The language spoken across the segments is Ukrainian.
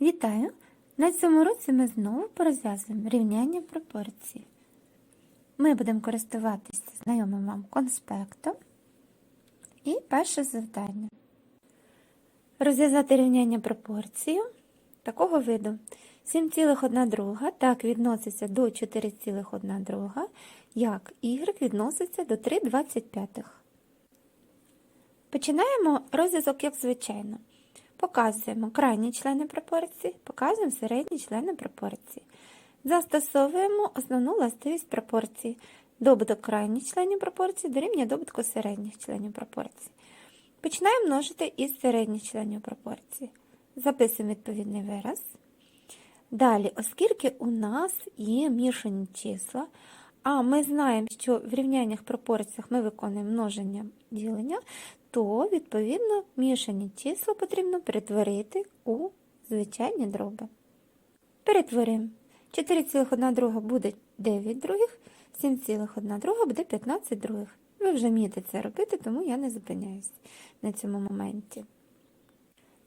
Вітаю! На цьому році ми знову порозв'язуємо рівняння пропорцій. Ми будемо користуватися знайомим вам конспектом. І перше завдання. Розв'язати рівняння пропорцію такого виду. 7,1 так відноситься до 4,1 друга, як y відноситься до 3,25. Починаємо розв'язок, як звичайно. Показуємо крайні члени пропорції, показуємо середні члени пропорції. Застосовуємо основну властивість пропорції. Добуток крайніх членів пропорції дорівнює добутку середніх членів пропорції. Починаємо множити із середніх членів пропорції. Записуємо відповідний вираз. Далі, оскільки у нас є мішані числа, а ми знаємо, що в рівняннях пропорціях ми виконуємо множення ділення, то, відповідно, мішані числа потрібно перетворити у звичайні дроби. Перетворимо. 4,1 друга буде 9 других, 7,1 друга буде 15 других. Ви вже вмієте це робити, тому я не зупиняюсь на цьому моменті.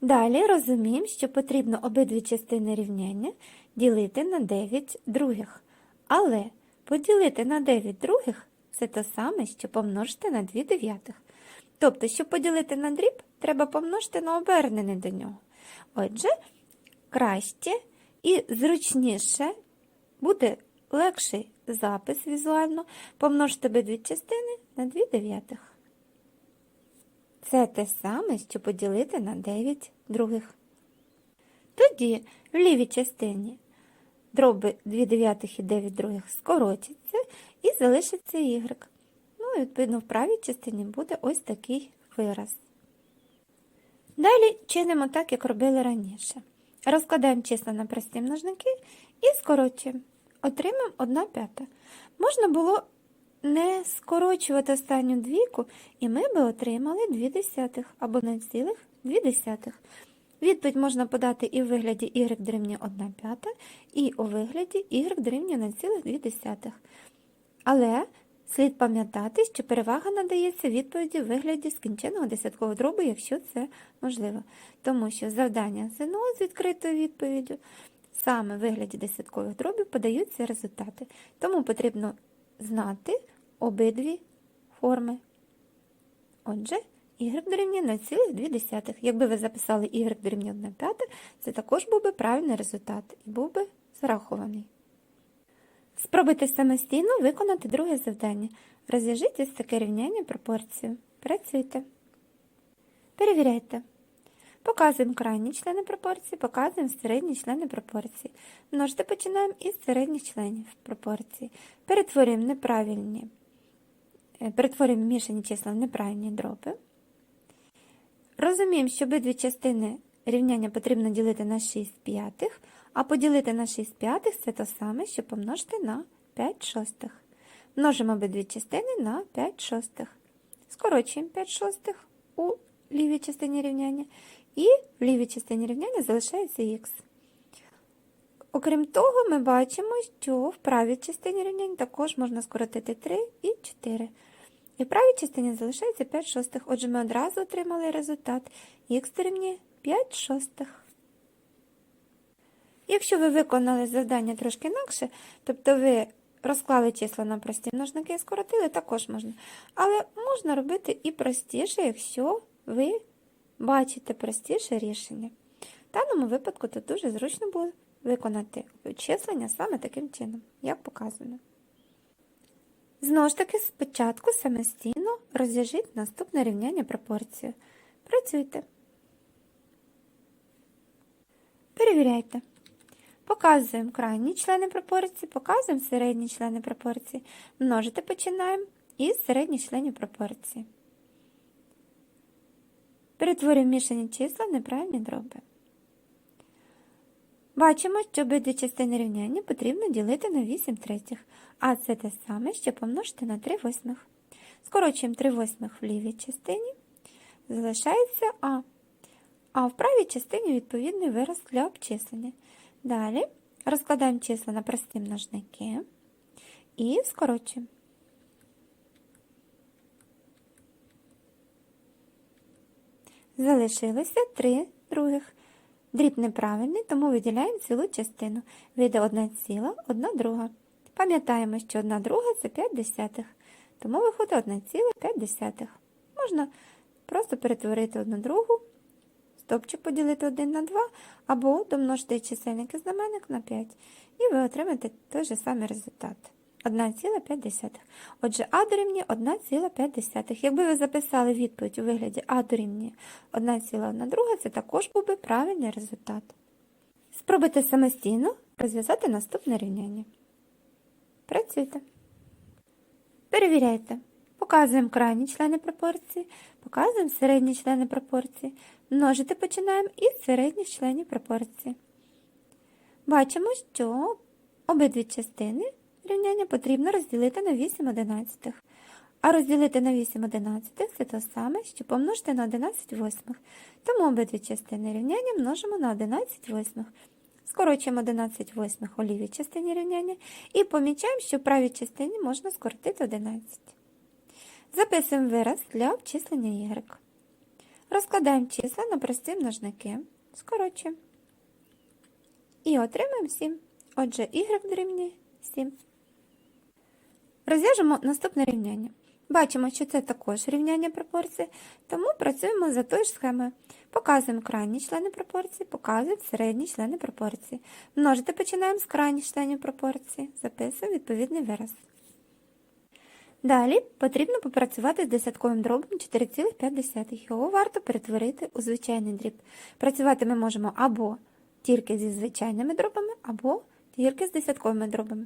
Далі розуміємо, що потрібно обидві частини рівняння ділити на 9 других. Але поділити на 9 других це те саме, що помножити на 2 дев'ятих. Тобто, щоб поділити на дріб, треба помножити на обернене до нього. Отже, краще і зручніше буде легший запис візуально помножити обидві частини на 2 дев'ятих. Це те саме, що поділити на 9 других. Тоді в лівій частині дроби 2 дев'ятих і 9 других скоротяться і залишиться y. І, відповідно, в правій частині буде ось такий вираз. Далі чинимо так, як робили раніше. Розкладаємо числа на прості множники і скорочуємо. Отримаємо 1 п'ята. Можна було не скорочувати останню двійку, і ми би отримали 2 десятих або 0,2 десятих. Відповідь можна подати і в вигляді y дорівнює 1 п'ята, і у вигляді y дорівнює 0,2. Але слід пам'ятати, що перевага надається відповіді в вигляді скінченого десяткового дробу, якщо це можливо. Тому що завдання ЗНО з відкритою відповіддю саме в вигляді десяткових дробів подаються результати. Тому потрібно знати обидві форми. Отже, y дорівнює 0,2. Якби ви записали y дорівнює 1 п'ята, це також був би правильний результат і був би зарахований. Спробуйте самостійно виконати друге завдання. Розв'яжіть ось таке рівняння пропорцію. Працюйте. Перевіряйте. Показуємо крайні члени пропорції, показуємо середні члени пропорції. Множити починаємо із середніх членів пропорції. Перетворюємо неправильні, е, перетворюємо мішані числа в неправильні дроби. Розуміємо, що обидві частини рівняння потрібно ділити на 6 п'ятих, а поділити на 6 п'ятих це те саме, що помножити на 5 шостих. Множимо обидві частини на 5 шостих. Скорочуємо 5 шостих у лівій частині рівняння, і в лівій частині рівняння залишається х. Окрім того, ми бачимо, що в правій частині рівняння також можна скоротити 3 і 4. І в правій частині залишається 5 шостих. Отже, ми одразу отримали результат х дорівнює 5 шостих. Якщо ви виконали завдання трошки інакше, тобто ви розклали числа на прості множники і скоротили, також можна. Але можна робити і простіше, якщо ви бачите простіше рішення. В даному випадку тут дуже зручно було виконати обчислення саме таким чином, як показано. Знову ж таки, спочатку самостійно розв'яжіть наступне рівняння пропорцію. Працюйте. Перевіряйте. Показуємо крайні члени пропорції, показуємо середні члени пропорції. Множити починаємо із середніх членів пропорції. Перетворюємо мішані числа в неправильні дроби. Бачимо, що обидві частини рівняння потрібно ділити на 8 третіх, а це те саме, що помножити на 3 восьмих. Скорочуємо 3 восьмих в лівій частині, залишається А. А в правій частині відповідний вираз для обчислення. Далі розкладаємо числа на прості множники і скорочуємо. Залишилося 3 других. Дріб неправильний, тому виділяємо цілу частину. Вийде 1 ціла, 1 друга. Пам'ятаємо, що 1 друга це 5 десятих, тому виходить 1 ціла 5 десятих. Можна просто перетворити одну другу, стопчик поділити 1 на 2, або домножити чисельник і знаменник на 5. І ви отримаєте той же самий результат. 1,5. Отже, А дорівнює 1,5. Якби ви записали відповідь у вигляді А дорівнює 1,1, це також був би правильний результат. Спробуйте самостійно розв'язати наступне рівняння. Працюйте. Перевіряйте. Показуємо крайні члени пропорції, показуємо середні члени пропорції. Множити починаємо із середніх членів пропорції. Бачимо, що обидві частини рівняння потрібно розділити на 8 одинадцятих. А розділити на 8 одинадцятих – це те саме, що помножити на 11 восьмих. Тому обидві частини рівняння множимо на 11 восьмих. Скорочуємо 11 восьмих у лівій частині рівняння і помічаємо, що в правій частині можна скоротити 11. Записуємо вираз для обчислення y. Розкладаємо числа на прості множники. Скорочуємо. І отримаємо 7. Отже, y дорівнює 7. Розв'яжемо наступне рівняння. Бачимо, що це також рівняння пропорцій, тому працюємо за тою ж схемою. Показуємо крайні члени пропорції, показуємо середні члени пропорції. Множити починаємо з крайніх членів пропорції. Записуємо відповідний вираз. Далі потрібно попрацювати з десятковим дробом 4,5. Його варто перетворити у звичайний дріб. Працювати ми можемо або тільки зі звичайними дробами, або тільки з десятковими дробами.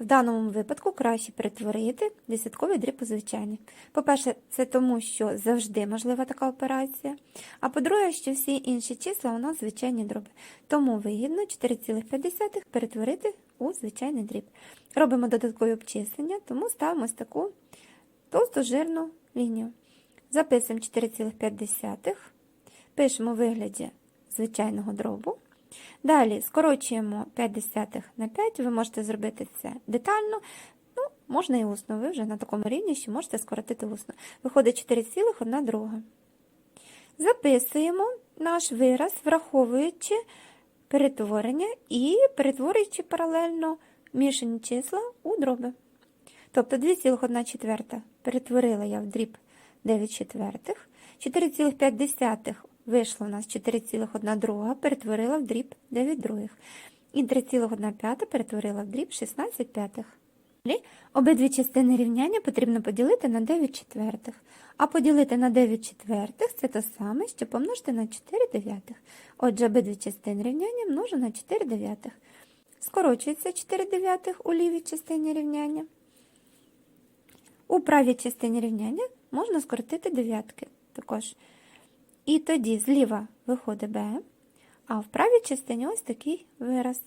В даному випадку краще перетворити десятковий дріб у звичайний. По-перше, це тому, що завжди можлива така операція. А по-друге, що всі інші числа у нас звичайні дроби. Тому вигідно 4,5 перетворити у звичайний дріб. Робимо додаткові обчислення, тому ставимо ось таку товсту жирну лінію. Записуємо 4,5, пишемо у вигляді звичайного дробу. Далі скорочуємо 5 на 5, ви можете зробити це детально, ну, можна і усно, ви вже на такому рівні, що можете скоротити усно. Виходить 4,1 друга. Записуємо наш вираз, враховуючи перетворення і перетворюючи паралельно мішані числа у дроби. Тобто 2,1 четверта перетворила я в дріб 9 четвертих, 4,5 вийшло у нас 4,1 друга, перетворила в дріб 9 других. І 3,1 п'ята перетворила в дріб 16 п'ятих. Обидві частини рівняння потрібно поділити на 9 четвертих. А поділити на 9 четвертих це те саме, що помножити на 4 дев'ятих. Отже, обидві частини рівняння множу на 4 дев'ятих. Скорочується 4 дев'ятих у лівій частині рівняння. У правій частині рівняння можна скоротити дев'ятки також. І тоді зліва виходить b, а в правій частині ось такий вираз.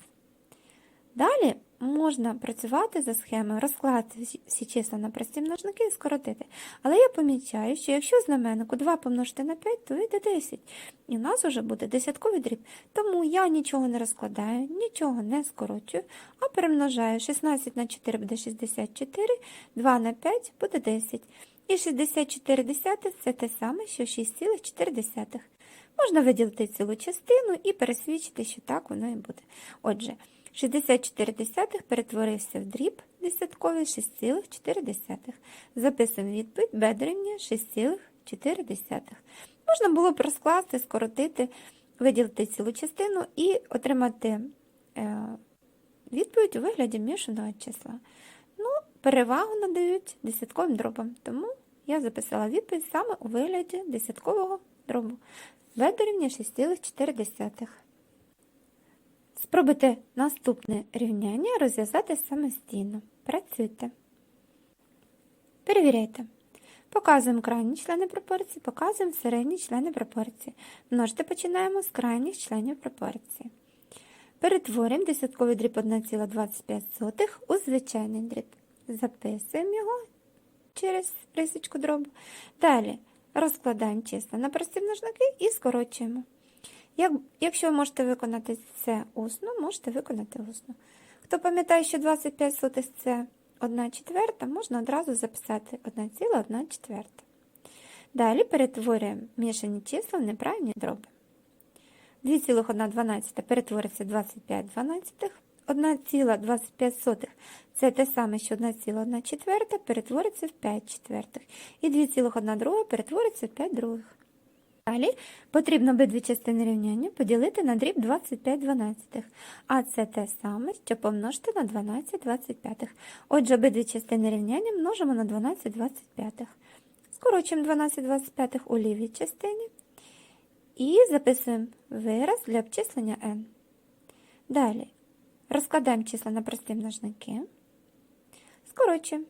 Далі можна працювати за схемою, розкласти всі числа на прості множники і скоротити. Але я помічаю, що якщо знаменнику 2 помножити на 5, то вийде 10. І в нас вже буде десятковий дріб. Тому я нічого не розкладаю, нічого не скорочую, а перемножаю 16 на 4 буде 64, 2 на 5 буде 10. І 64 десятих – це те саме, що 6,4. Можна виділити цілу частину і пересвідчити, що так воно і буде. Отже, 64 перетворився в дріб десятковий 6,4. Записуємо відповідь b дорівнює 6,4. Можна було б розкласти, скоротити, виділити цілу частину і отримати е, відповідь у вигляді мішаного числа. Ну, перевагу надають десятковим дробам, тому я записала відповідь саме у вигляді десяткового дробу. дорівнює 6,4. Спробуйте наступне рівняння розв'язати самостійно. Працюйте. Перевіряйте. Показуємо крайні члени пропорції, показуємо середні члени пропорції. Множити починаємо з крайніх членів пропорції. Перетворюємо десятковий дріб 1,25 у звичайний дріб. Записуємо його через рисочку дробу. Далі розкладаємо числа на прості множники і скорочуємо. Як, якщо можете виконати це усно, можете виконати усно. Хто пам'ятає, що 25 сотих це 1 четверта, можна одразу записати 1,1 четверта. Далі перетворюємо мішані числа в неправильні дроби. 2,1 перетвориться в 25 дванадцятих. 1,25 це те саме, що 1,1 четверта перетвориться в 5 четвертих. І 2,1 перетвориться в 5 других. Далі потрібно обидві частини рівняння поділити на дріб 25 дванадцятих. А це те саме, що помножити на 12 25. Отже, обидві частини рівняння множимо на 12 25. Скорочуємо 12 25 у лівій частині. І записуємо вираз для обчислення n. Далі розкладаємо числа на прості множники. Скорочуємо.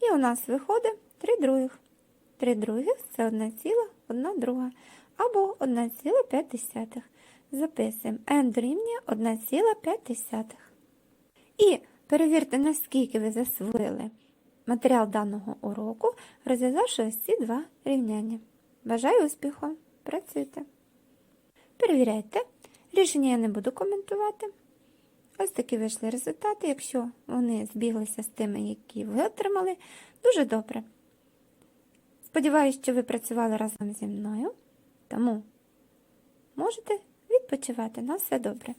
І у нас виходить 3 других. 3 других це 1 ціла, 1 друга. Або 1,5. Записуємо n дорівнює 1,5. І перевірте, наскільки ви засвоїли матеріал даного уроку, розв'язавши ось ці два рівняння. Бажаю успіху! Працюйте! Перевіряйте. Рішення я не буду коментувати. Ось такі вийшли результати. Якщо вони збіглися з тими, які ви отримали, дуже добре. Сподіваюсь, що ви працювали разом зі мною, тому можете відпочивати. На все добре.